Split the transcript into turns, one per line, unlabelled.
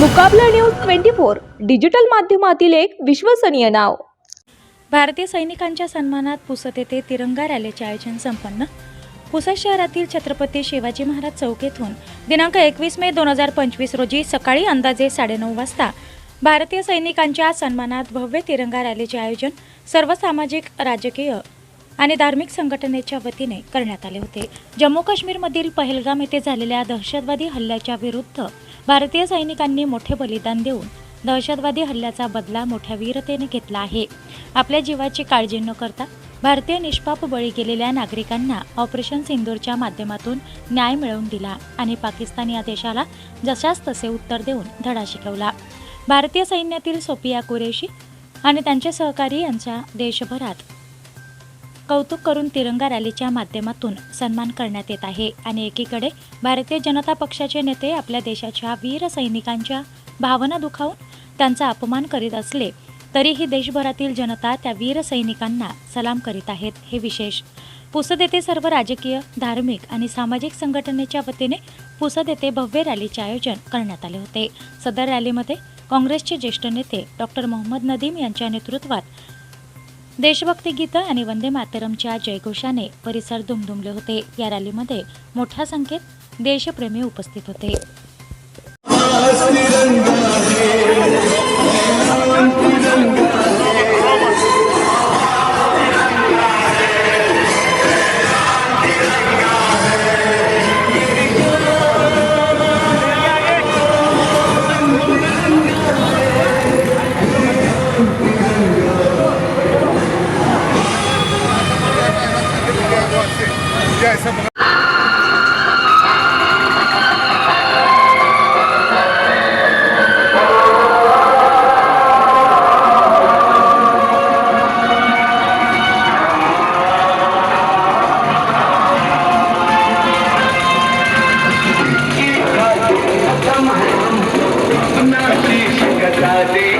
Mukabla news twenty four digital माध्यमातील एक विश्वसनीय नाव.
भारतीय सैनिकांच्या सन्मानात पुसत येथे तिरंगा रॅलीचे आयोजन संपन्न. पुसद शहरातील छत्रपती शिवाजी महाराज चौक येथून दिनांक एकवीस मे दोन हजार पंचवीस रोजी सकाळी अंदाजे साडेनऊ वाजता भारतीय सैनिकांच्या सन्मानात भव्य तिरंगा रॅलीचे आयोजन सर्व सामाजिक राजकीय आणि धार्मिक संघटनेच्या वतीने करण्यात आले होते. जम्मू काश्मीरमधील पहलगाम येथे झालेल्या दहशतवादी हल्ल्याच्या विरुद्ध भारतीय सैनिकांनी मोठे बलिदान देऊन दहशतवादी हल्ल्याचा बदला मोठ्या वीरतेने घेतला आहे. आपल्या जीवाची काळजी न करता भारतीय निष्पाप बळी गेलेल्या नागरिकांना ऑपरेशन सिंदूरच्या माध्यमातून न्याय मिळवून दिला आणि पाकिस्तान या देशाला जशास तसे उत्तर देऊन धडा शिकवला. भारतीय सैन्यातील सोपिया कुरेशी आणि त्यांचे सहकारी यांचा देशभरात कौतुक करून तिरंगा रॅलीच्या माध्यमातून सन्मान करण्यात येत आहे. आणि एकीकडे भारतीय जनता पक्षाचे नेते आपल्या देशाच्या वीर सैनिकांच्या भावना दुखावून त्यांचा अपमान करीत असले तरीही देशभरातील जनता त्या वीर सैनिकांना सलाम करीत आहेत. हे विशेष. पुसद येथे सर्व राजकीय धार्मिक आणि सामाजिक संघटनेच्या वतीने पुसद येथे भव्य रॅलीचे आयोजन करण्यात आले होते. सदर रॅलीमध्ये काँग्रेसचे ज्येष्ठ नेते डॉक्टर मोहम्मद नदीम यांच्या नेतृत्वात देशभक्ती गीतं आणि वंदे मातरमच्या जयघोषाने परिसर दुमदुमले होते. या रॅलीमध्ये मोठ्या संख्येत देशप्रेमी उपस्थित होते.
आहे असं बघा Please,